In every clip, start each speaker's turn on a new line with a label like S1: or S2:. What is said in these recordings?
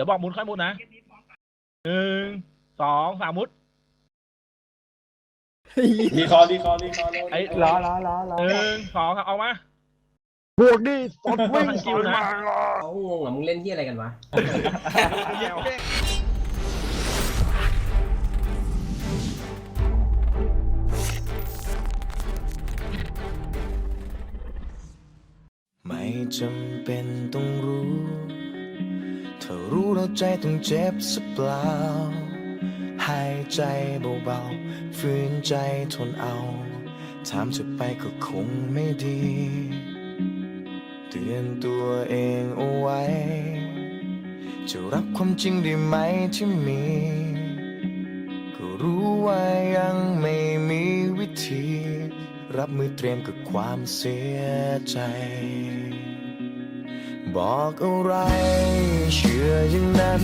S1: ดี๋ยวบอกมุดค่อยมุดนะหนึ่งสองสามมุด
S2: รีคอร์รีคอร์รีคอร์
S1: ไอ้
S3: รอรอรอรอ
S1: หนึ่งสองครับเอามา
S3: บวกดิสดวิ่ง
S1: ทันคิวนะ
S4: เขางงอะมึงเล่นที่อะไรกันวะ
S5: ไม่จำเป็นต้องรู้ ถ้ารู้แล้วใจต้องเจ็บสักเปล่า หายใจเบาๆฝืนใจทนเอา ถามจะไปก็คงไม่ดี เตือนตัวเองเอาไว้ จะรับความจริงได้ไหมที่มี ก็รู้ว่ายังไม่มีวิธี รับมือเตรียมกับความเสียใจ บอกอะไร เชื่ออย่างนั้น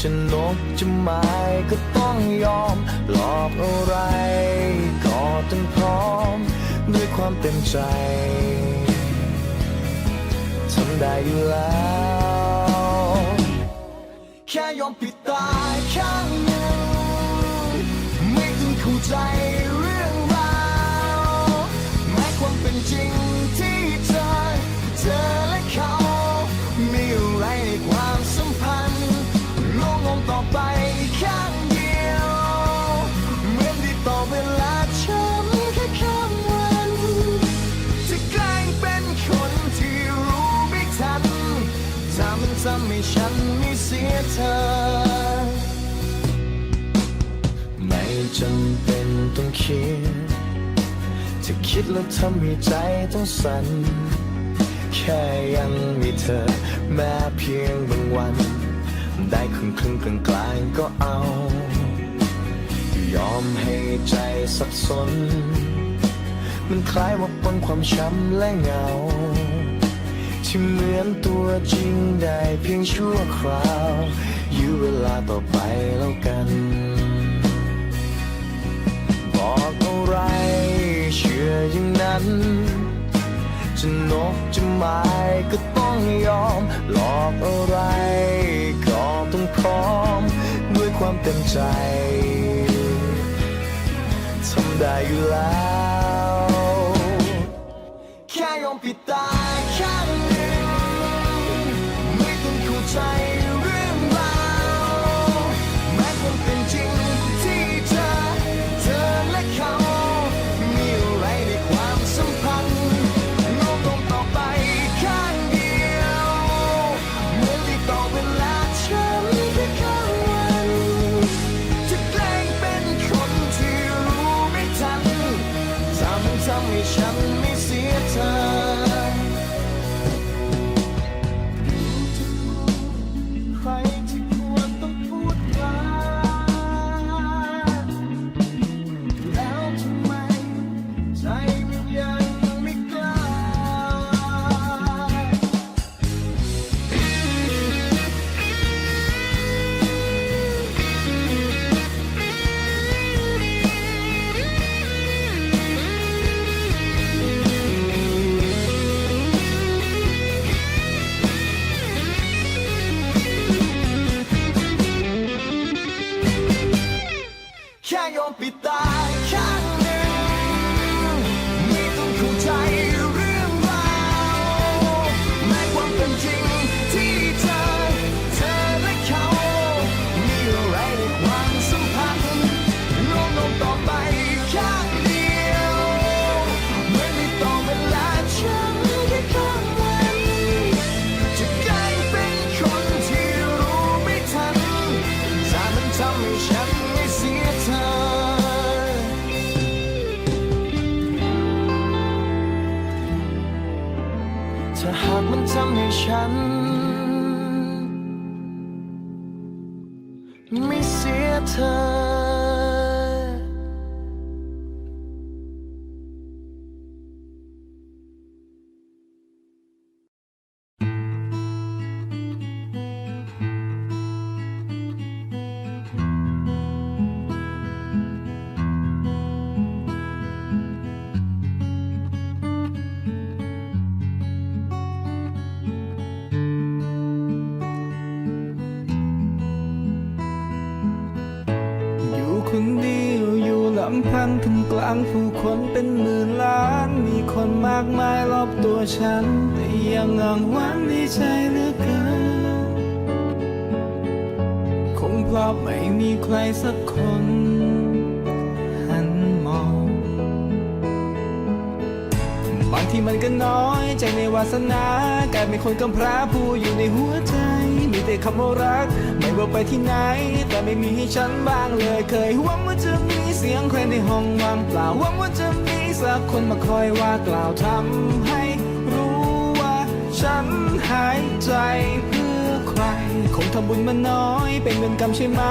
S5: จะนกจะไม้ก็ต้องยอม หลอกอะไร ก็ต้องพร้อม ด้วยความเต็มใจทำได้อยู่แล้ว แค่ยอมปิดตาข้างหนึ่งไม่ต้องเข้าใจเรื่องราวแม้ความเป็นจริง เธอ ไม่จำเป็นต้องคิดจะคิดแล้วทำให้ใจต้องสั่น แค่ยังมีเธอ แม้เพียงบางวัน ได้ครึ่งครึ่งกลางกลางก็เอา ยอมให้ใจสับสน มันคล้ายว่าปนความช้ำและเหงา ที่เหมือนตัวจริงได้เพียงชั่วคราว อยู่เวลาต่อไปแล้วกัน บอกอะไรเชื่ออย่างนั้น จะนกจะไม้ก็ต้องยอม หลอกอะไรก็ต้องพร้อม ด้วยความเต็มใจทำได้อยู่แล้ว แค่ยอมปิดตา ปิดตาข้าง ถ้าหากมันทำให้ฉัน
S6: คนเดียวอยู่ลำพังท่ามกลางผู้คนเป็นหมื่นล้าน มีคนมากมายรอบตัวฉัน แต่ยังอ้างว้างในใจเหลือเกินคงเพราะไม่มีใครสักคนหันมอง บางทีมันก็น้อยใจในวาสนากลายเป็นคนกำพร้าผู้อยู่ในหัวใจ คำว่ารัก ไม่ว่าไปที่ไหน แต่ไม่มีให้ฉันบ้างเลย เคยหวังว่าจะมีเสียงใครในห้องว่างเปล่าหวังว่าจะมีสักคนมาคอยว่ากล่าวทำให้รู้ว่าฉันหายใจเพื่อใคร คงทำบุญมาน้อย เป็นเงินกรรมใช่ไหม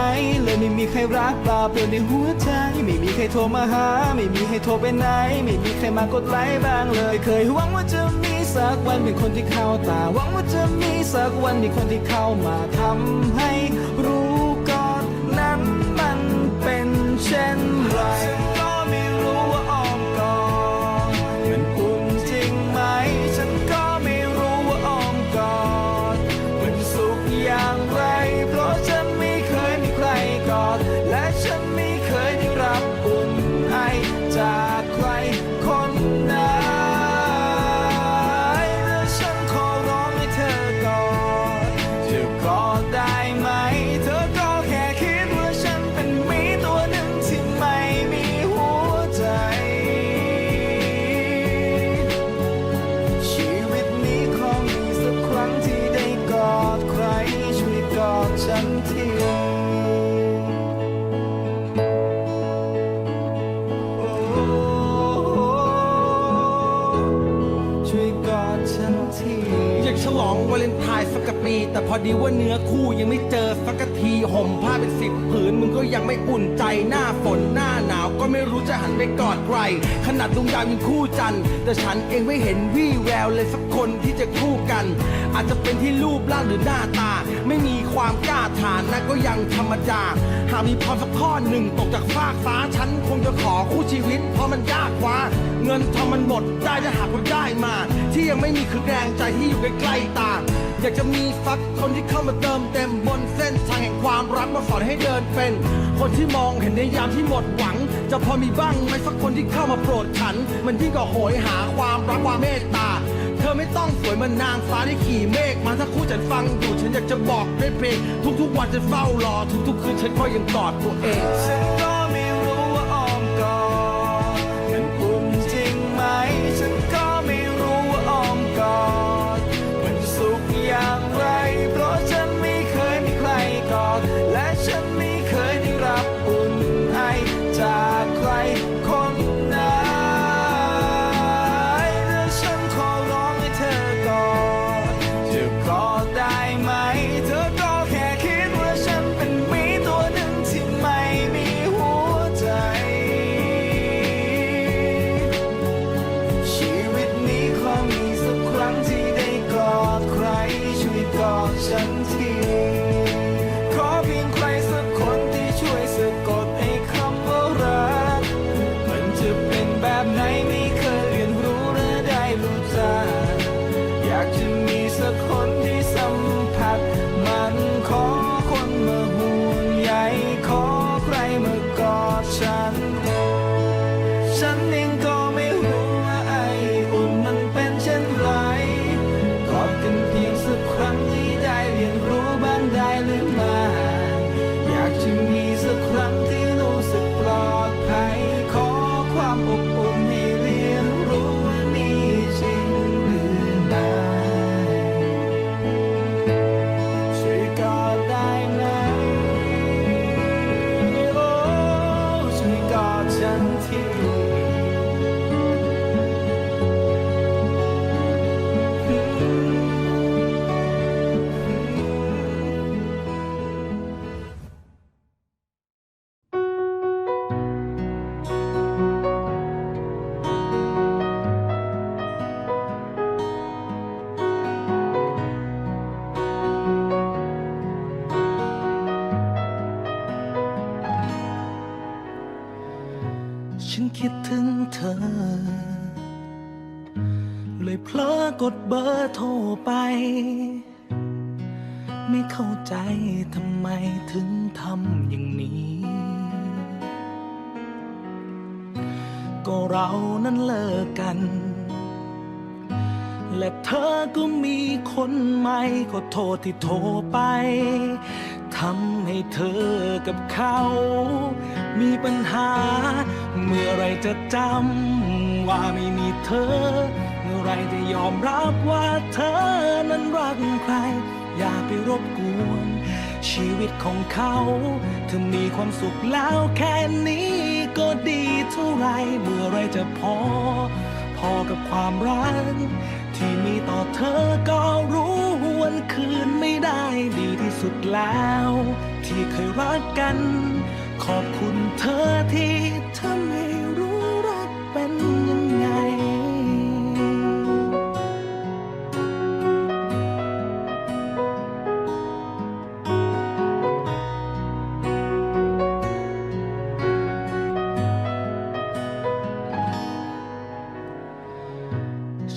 S6: เลยไม่มีใครรักเปล่าเปลี่ยนในหัวใจ ไม่มีใครโทรมาหา ไม่มีใครโทรไปไหน ไม่มีใครมากดไลค์บ้างเลย เคยหวังว่าจะมีสักวันเป็นคนที่เข้าตาหวัง ว่าจะมีสักวันมีคนที่เข้ามาทำให้รู้ ขนาดดวงดา
S7: วยังคู่จันทร์แต่ฉันเองไม่เห็นวี่แววเลยสักคนที่จะคู่กัน อาจจะเป็นที่รูปร่างหรือหน้าตา ไม่มีความกล้าฐานนะก็ยังธรรมดาหากมีพรสักข้อหนึ่งตกจากฟากฟ้าฉันคงจะขอคู่ชีวิต เพราะมันยากกว่า เงินทองมันหมดได้จะหากว่าได้มา ที่ยังไม่มีคือแรงใจที่อยู่ใกล้ๆตาอยากจะมีสักคนที่เข้ามาเติมเต็มบนเส้นทางแห่งความรักมาสอนให้เดินเป็น คนที่มองเห็นในยามที่หมดหวัง จะพอมีบ้างไหมสักคนที่เข้ามาโปรดฉัน มันยิ่งกว่าโหยหาความรักความเมตตา เธอไม่ต้องสวยเหมันนางฟ้าที่ขี่เมฆมาถ้าคู่ฉันฟังอยู่ฉันอยากจะบอกด้วยเพลงทุกๆวันฉันเฝ้ารอ ทุกๆคืนฉันก็ยังกอดตัวเอง
S6: ฉันก็ไม่รู้ว่าอ้อมกอด กอ เลยเพลอกดเบอร์โทรไป ไม่เข้าใจทำไมถึงทำอย่างนี้
S8: ก็เรานั้นเลิกกัน และเธอก็มีคนใหม่ขอโทษที่โทรไปทำให้เธอกับเขา มีปัญหา เมื่อไรจะจำว่าไม่มีเธอ ไรจะยอมรับว่าเธอนั้นรักใคร อย่าไปรบกวน ชีวิตของเขา เธอมีความสุขแล้วแค่นี้ก็ดีเท่าไรเมื่อไรจะพอ พอกับความรัก ที่มีต่อเธอก็รู้วันคืนไม่ได้ดีที่สุดแล้ว ที่เคยรักกัน ขอบคุณเธอที่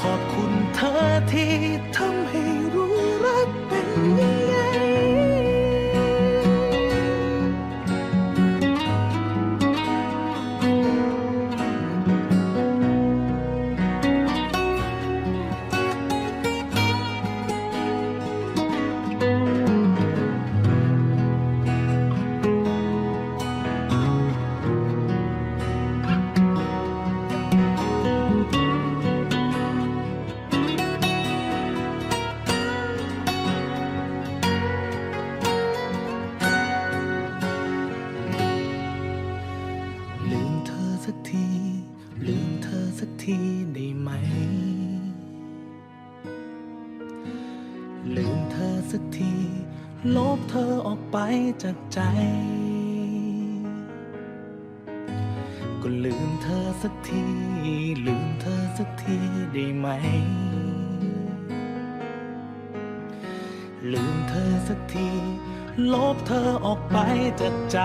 S8: ขอบคุณเธอที่ทำให้รู้ จากใจ ก็ลืมเธอสักที ลืมเธอสักทีได้ไหม ลืมเธอสักที ลบเธอออกไปจากใจ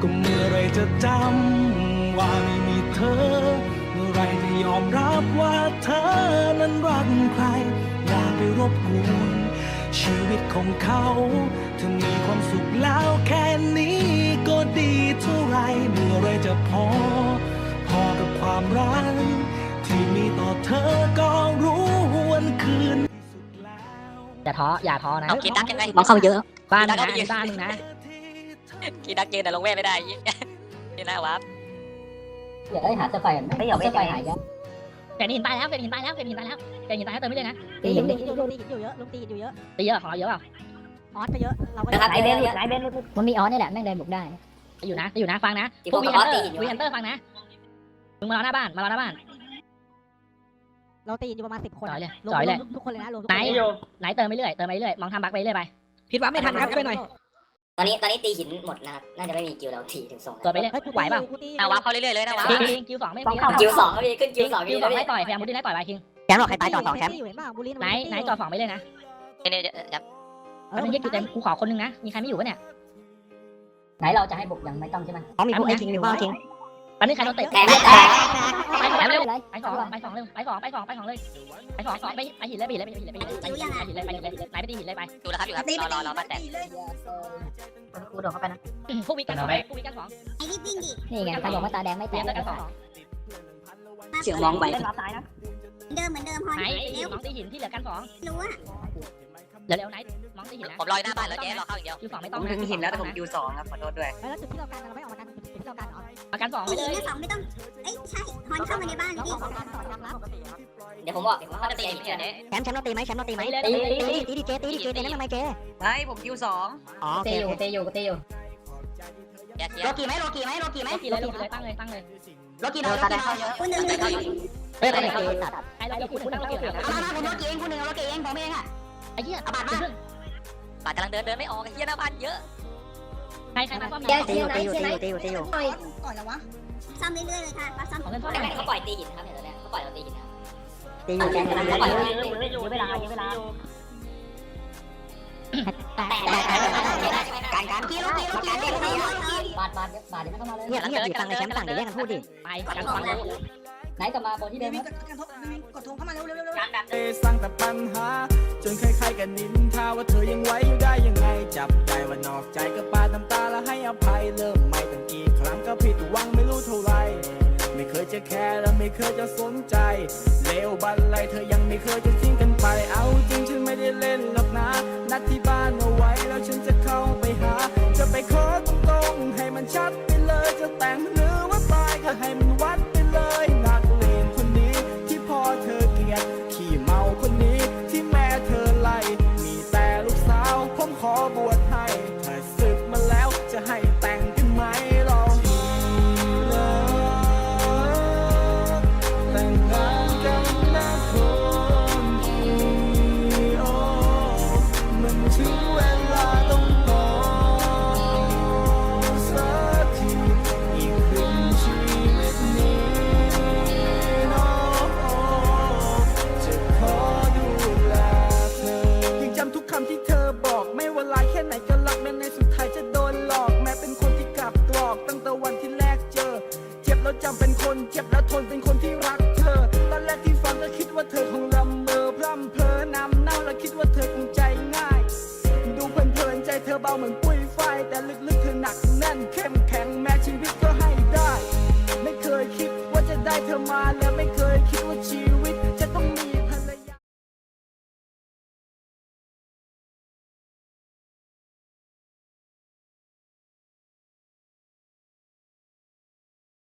S8: ก็เมื่อไรจะจำว่าไม่มีเธอ เมื่อไรจะยอมรับว่าเธอนั้นรักใคร อย่าไปรบกวน ชีวิตของเขาเธอมีความสุขแล้วแค่นี้ก็ดีเท่าไรเมื่อไรจะพอ พอกับความรักที่มีต่อเธอก็รู้วันคืนที่สุดแล้ว
S9: อย่าท้ออย่าท้อนะ
S10: เอากีดักยังไง
S9: มองเข้าเยอะบ้าน
S10: กีดั
S9: นะ
S10: กเอาไปยืน
S9: บ้านมึงนะ
S10: กีดักยืนแต่ลงเวทไม่ได้ยี่นี่นะวับ
S9: เดี๋ยวได้หาเสื้อไฟไม่ยอมเสื้อไฟหายแล้ว เปลี่ยนหินตายแล้วเปลี่ยนหินตายแล้วเปลี่ยนหินตายแล้วเปลี่ยนหินตายแล้วเติมไม่เลยนะ
S11: ตีหินตีหินอยู่ตีหินอยู่เยอะลุงตีหินอยู่เยอะ
S9: ตีเยอะของเราเยอะเปล่า
S11: ออสไปเยอะเราก็
S10: นะครับ
S11: เย
S10: ไอ
S11: อะ
S10: เบนไอเบน
S9: มันมีออสนี่แหละแม่งเดินบุกได้อยู่นะอยู่นะฟังนะ
S10: ที่
S9: พวก
S10: ผม
S9: วี
S10: กับ
S9: ฮันเตอ
S10: ออสตี
S9: ร์
S10: อยู่
S9: วีฮันเตอร์ฟังนะมึงมารอหน้าบ้านมารอหน้าบ้าน
S11: เราตีหินอยู่ประมาณสิบคน
S9: จ่อยเลย
S11: รวม
S9: จ่อยเลย
S11: รวมทุกคนเลยนะรวมทุก
S9: ไหน
S11: คน
S2: โย
S9: ไหนเติมไปเรื่อยเติมไปเรื่อยมองทำบักไปเรื่อยไป
S11: ผิดว่าไม่ทันครับไปหน่อย
S10: ตอนนี้ตอนนี้ตีหินหมดนะครับ น่าจะไม่มีกิวเราตีถึงส่ง
S9: ตัวไปเรื่อย
S11: เฮ้ยกู
S9: ไหวเปล่า
S11: กูตี
S10: เอาวับเข้าเรื่อยๆเลยนะวับ
S9: คิงคิงคิวสองไม่ตี
S10: กิวสองก็มีขึ้นกิวสอง
S9: คิ
S10: มี
S9: วส
S10: แล้
S9: อ
S10: ว
S9: ง
S10: พี่
S9: ไม่ต่อยพยายามบุดได้ต่อยไปคิง
S11: แชมป์หรอใครตายก่อนสองแชมป์อยู่เห็นป่ะบุรี
S9: ไหนไหนจอดสองไปเลยนะ
S10: เนี่ยจะ
S9: มันยังคิวเต็มกูขอคนนึงนะมีใครไม่อยู่ปะเนี่ย
S12: ไหนเราจะให้บุกยังไม่ต้องใช่ไหม
S11: อ๋อมีพวกไอ้คิงหรือว่าคิง
S9: ต อนนี้ใครโดนเตะ
S10: แตกแตก
S9: ไปสอง
S12: ไม่
S9: เร็ว
S12: เป็นไร
S9: ไปสองไปสองเร็วไปสองไปสองไปสองเลยไปสองสองไปไปหินเลยไปหินเลยไปหินเลยไปหินเลยไปหินเลยไปหินเลยไปหินเลยไหนไปตีหินเลยไป
S10: ดูแล้วครับอยู่ครับรอรอรอมาแตก
S12: กูโดนเข้าไปนะ
S9: พวกวิกันสองพวกวิกันสอง
S12: นี่ไงใครบอกว่าตาแดงไม่แต
S9: เรีย
S12: ก
S9: นกันสอง
S10: เสียงมองไป
S13: เดิมเหมือนเดิมพอ
S9: ไหน
S13: เร็ว
S9: มองตีหินที่เหลือกันสอง
S13: รู้อะ
S9: เดี๋ยวเร็วไหนมองตีหินนะ
S10: ผมรอหน้าบ้านแล้วเจ๊รอเข้าอย่างเดียว
S9: คิวสองไม่
S13: ผ
S9: ต้อง
S13: มถึงหินแล้วแต่ผม
S9: นะ
S13: อยู่สองครับขอโทษด้วย
S11: แล้วจุดที่เราการเราไม่ออกมากันจุด
S14: เรา กันเหรอ
S9: ประกันสองไป
S13: ผู้ห
S9: เล
S13: ญิง
S9: ย
S13: เนี่ยสองไม่ต้อง เอ้ยใช่ฮอนเข้ามาในบ้าน
S14: แล้ว
S13: ดิ
S14: ของการสอนรับ
S12: เดี๋ยวผมบอก
S15: เขาจะตีอย่างนี้
S14: แชมป์แชมป์เราตีไหมแชมป์เราตีไหม
S9: ตีเลย
S14: ตี
S9: ตี
S14: ตีตีดิเจตีดิเจตีนั่นทำไมเจ
S15: ไม่ผมคิวสอง
S14: อ๋อโอ
S12: เต
S14: เค
S12: อยู่เตอยู่เตอยู่
S15: แกเทีย
S12: โลกีไหมโลกีไหมโลกีไหม
S9: โลกีเลยโลกีเลยตั้งเลยตั้งเลย
S12: โลกีหน่อยโลกีหน่อย
S13: คุณหนึ่งหนึ่ง
S12: เฮ้ยไปไหนตัด
S9: ใครเราจะพูดตั้งโลกีเลย
S12: มามาผมโลกีเองคุณหนึ่งโลกีเองผมเองอะ
S9: ไอ้เหี้ย
S12: เอาบัตรมา
S15: บาดกำลังเดินเดินไม่ออกไอ้เหี้ยหน้าบ้านเยอะ
S9: ใครใครมาป้อม
S12: เดี๋ยว
S14: ตีอยู่ตีอยู่ตีอยู่ตีอยู่ตีอยู่
S13: ก่อนแล้ววะซ่อมเรื่อยๆเลยค่ะมาซ่อม
S9: ของเงินเท่าไห
S12: ไม่
S9: ร่
S12: ไม่เขาปล่อยตีหินครับเห็นแล้วเขาปล่อยเราตีหินนะ
S14: ตีอยู่แชมป์กำลัง
S12: ปล่อย
S14: ตี
S12: เว
S14: อยู่
S12: ลาเวลา
S14: แต่
S12: การการกีโลกีโลกีโลกีบาทบาทบาทเดี๋ยวเข้ามาเลย
S14: เงียบเงียบอยู่ฟังในแชมป์สั่งเดี๋ยวแยกกันพูดดิ
S9: ไปประกันสองเลย
S12: ไหนกลับมาบนที่เดิม
S13: กดทงเข้ามาเร็วๆเร็ว
S15: การดัน
S16: สร้างแต่ปัญหา จนใครๆกันนินทาว่าเธอยังไหวอยู่ได้ยังไง จับได้ว่านอกใจก็ปาดน้ำตาแล้วให้อภัยเริ่มไม่ตั้งกี่ครั้งก็ผิดหวังไม่รู้เท่าไหรไม่เคยจะแคร์และไม่เคยจะสนใจ เลวบันไลเธอยังไม่เคยจะทิ้งกันไป เอาจริงฉันไม่ได้เล่นหรอกนะ นัดที่บ้านเอาไว้แล้วฉันจะเข้าไปหา จะไปขอตรงๆให้มันชัดไปเลยจะแต่งหรือว่าตายก็ให้มัน